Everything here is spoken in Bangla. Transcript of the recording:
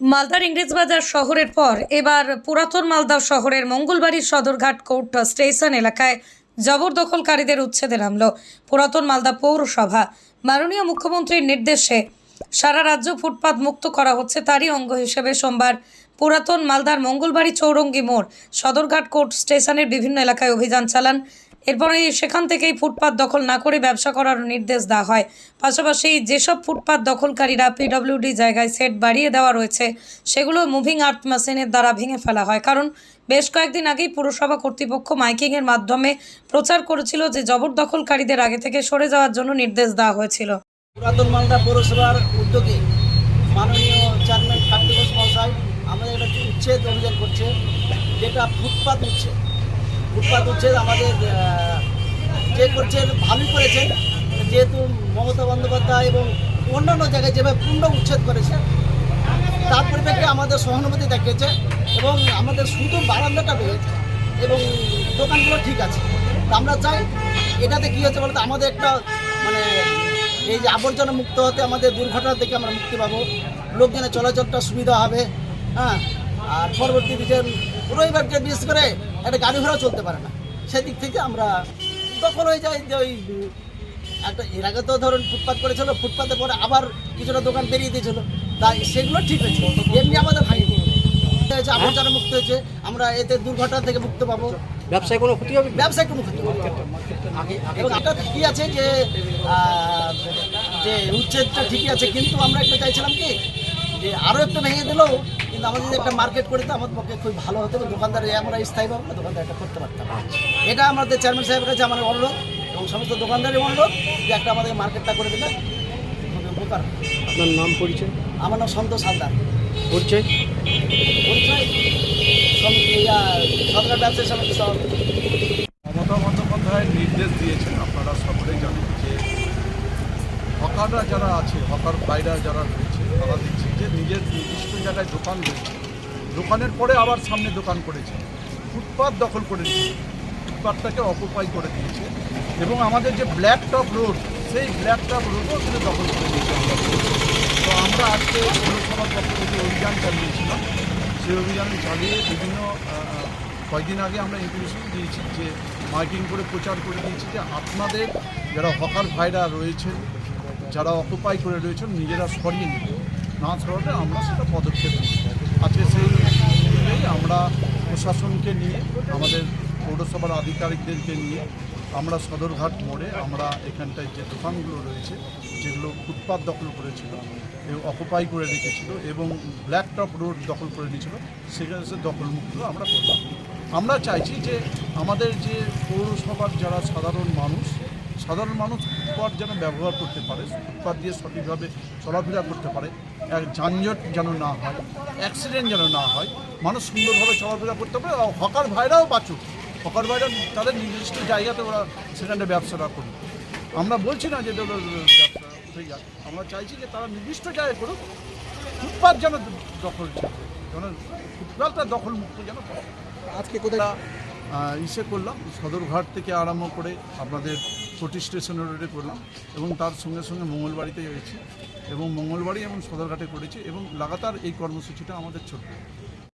মালদার ইংরেজবাজার শহরের পর এবার পুরাতন মালদা শহরের মঙ্গলবাড়ির সদরঘাট কোর্ট স্টেশন এলাকায় জবরদখলকারীদের উচ্ছেদে নামল পুরাতন মালদা পৌরসভা। মাননীয় মুখ্যমন্ত্রীর নির্দেশে সারা রাজ্য ফুটপাত মুক্ত করা হচ্ছে তারই অঙ্গ হিসেবে সোমবার পুরাতন মালদার মঙ্গলবাড়ি চৌরঙ্গি মোড় সদরঘাট কোর্ট স্টেশনের বিভিন্ন এলাকায় অভিযান চালান এরপরে সেখান থেকেই ফুটপাত দখল না করে ব্যবসা করার নির্দেশ দেওয়া হয়। পাশাপাশি যেসব ফুটপাত দখলকারীরা পিডব্লিউডি জায়গায় সেট বাড়িয়ে দেওয়া রয়েছে, সেগুলো মুভিং আর্ট মেশিনের দ্বারা ভেঙে ফেলা হয়। কারণ বেশ কয়েকদিন আগেই পুরসভা কর্তৃপক্ষ মাইকিংয়ের মাধ্যমে প্রচার করেছিল যে জবরদখলকারীদের আগে থেকে সরে যাওয়ার জন্য নির্দেশ দেওয়া হয়েছিল। পুরাতন মালদা পৌরসভার উদ্যোগে মাননীয় চেয়ারম্যান কার্তিকোষ মহাশয় আমাদের একটা উচ্ছেদ অভিযান করছে, যেটা ফুটপাত উচ্ছেদ। ফুটপাত উচ্ছেদ আমাদের যে করছেন, ভালোই করেছেন। যেহেতু মমতা বন্দ্যোপাধ্যায় এবং অন্যান্য জায়গায় যেভাবে পূর্ণ উচ্ছেদ করেছে তার পরিপ্রেক্ষে আমাদের সহানুভূতি দেখিয়েছে এবং আমাদের শুধু বারান্দাটা পেয়েছে এবং দোকানগুলো ঠিক আছে। আমরা চাই এটাতে কী হচ্ছে বলতে, আমাদের একটা মানে এই যে আবর্জনা মুক্ত হতে, আমাদের দুর্ঘটনা থেকে আমরা মুক্তি পাবো। লোকজনের চলাচলটা সুবিধা হবে হ্যাঁ? আর পরবর্তী দিকে রবিবারকে বিশেষ করে একটা গাড়ি ঘোড়া চলতে পারে না। সেদিক থেকে আমরা দখল হয়ে যায় যে ওই একটা এর আগে তো ধরুন ফুটপাত করেছিল ফুটপাতে পরে আবার কিছুটা দোকান বেরিয়ে দিয়েছিল। তাই সেগুলো ঠিক হয়েছে। এমনি আমাদের ভাঙিনি হয়েছে আবর্জনা মুক্ত হয়েছে। আমরা এতে দুর্ঘটনা থেকে মুক্ত পাবো। ব্যবসায় কোনো ক্ষতি হবে ব্যবসায় কোনো ক্ষতি হবে না। এবং এটা ঠিকই আছে যে যে উচ্ছেদটা ঠিকই আছে কিন্তু আমরা একটু চাইছিলাম কি? যে আরও একটু ভেঙে দিলেও কিন্তু আমাদের যদি একটা মার্কেট করে দিতে আমাদের পক্ষে খুব ভালো হতো। এবং দোকানদার আমরা স্থায়ীভাবে আমরা দোকানদার এটা করতে পারতাম। এটা আমাদের চেয়ারম্যান সাহেবের কাছে আমার অনুরোধ এবং সমস্ত দোকানদারের অনুরোধ যে একটা আমাদের মার্কেটটা করে দিলে খুবই উপকার আপনার নাম পরিচয়? আমার নাম সন্তোষ হালদার। পরিচয়? পরিচয়? সরকার ব্যবসায়ী সমিতি সভাপতি। মমতা বন্দ্যোপাধ্যায় নির্দেশ দিয়েছেন আপনারা সকলেই জানেন যে হকাররা যারা আছে হকার ভাইরা যারা রয়েছে তারা দেখছে যে নিজের নির্দিষ্ট জায়গায় দোকান রয়েছে দোকানের পরে আবার সামনে দোকান করেছে। ফুটপাত দখল করে দিয়েছে ফুটপাতটাকে অকুপাই করে দিয়েছে। এবং আমাদের যে ব্ল্যাক টপ রোড সেই ব্ল্যাক টপ রোডও কিন্তু দখল করে দিয়েছে তো আমরা আজকে পৌরসভার পক্ষ থেকে অভিযান চালিয়েছিলাম। সেই অভিযান চালিয়ে বিভিন্ন কয়েকদিন আগে আমরা ইনফরমেশন দিয়েছি যে মাইকিং করে প্রচার করে দিয়েছি যে আপনাদের যারা হকার ভাইরা রয়েছেন, যারা অকুপাই করে রয়েছেন, নিজেরা সরিয়ে নিন না সরালে আমরা সেটা পদক্ষেপ নিই। আজকে সেই অনুযায়ী আমরা প্রশাসনকে নিয়ে, আমাদের পৌরসভার আধিকারিকদেরকে নিয়ে আমরা সদরঘাট মোড়ে আমরা এখানটায় যে দোকানগুলো রয়েছে, যেগুলো ফুটপাত দখল করেছিল অকুপাই করে রেখেছিল এবং ব্ল্যাক টপ রোড দখল করে নিয়েছিল, সেখানে দখলমুক্ত আমরা করলাম। আমরা চাইছি যে আমাদের যে পৌরসভার যারা সাধারণ মানুষ সাধারণ মানুষ ফুটপাত যেন ব্যবহার করতে পারে ফুটপাত দিয়ে সঠিকভাবে চলাফেরা করতে পারে। এক যানজট যেন না হয় অ্যাক্সিডেন্ট যেন না হয় মানুষ সুন্দরভাবে চলাফেরা করতে পারে আর হকার ভাইরাও বাঁচুক। হকার ভাইরা তাদের নির্দিষ্ট জায়গাতে ওরা সেখানে ব্যবসাটা করুক। আমরা বলছি না যে ব্যবসা যাক আমরা চাইছি যে তারা নির্দিষ্ট জায়গায় করুক ফুটপাত যেন দখল যেন ফুটপাতটা দখল মুক্ত যেন আজকে কোথায়? ইসে করলাম সদরঘাট থেকে আরম্ভ করে আপনাদের কোটি স্টেশন রোডে করলাম এবং তার সঙ্গে সঙ্গে মঙ্গলবাড়িতে রয়েছি এবং মঙ্গলবাড়ি এবং সদরঘাটে করেছি এবং লাগাতার এই কর্মসূচিটা আমাদের চলবে।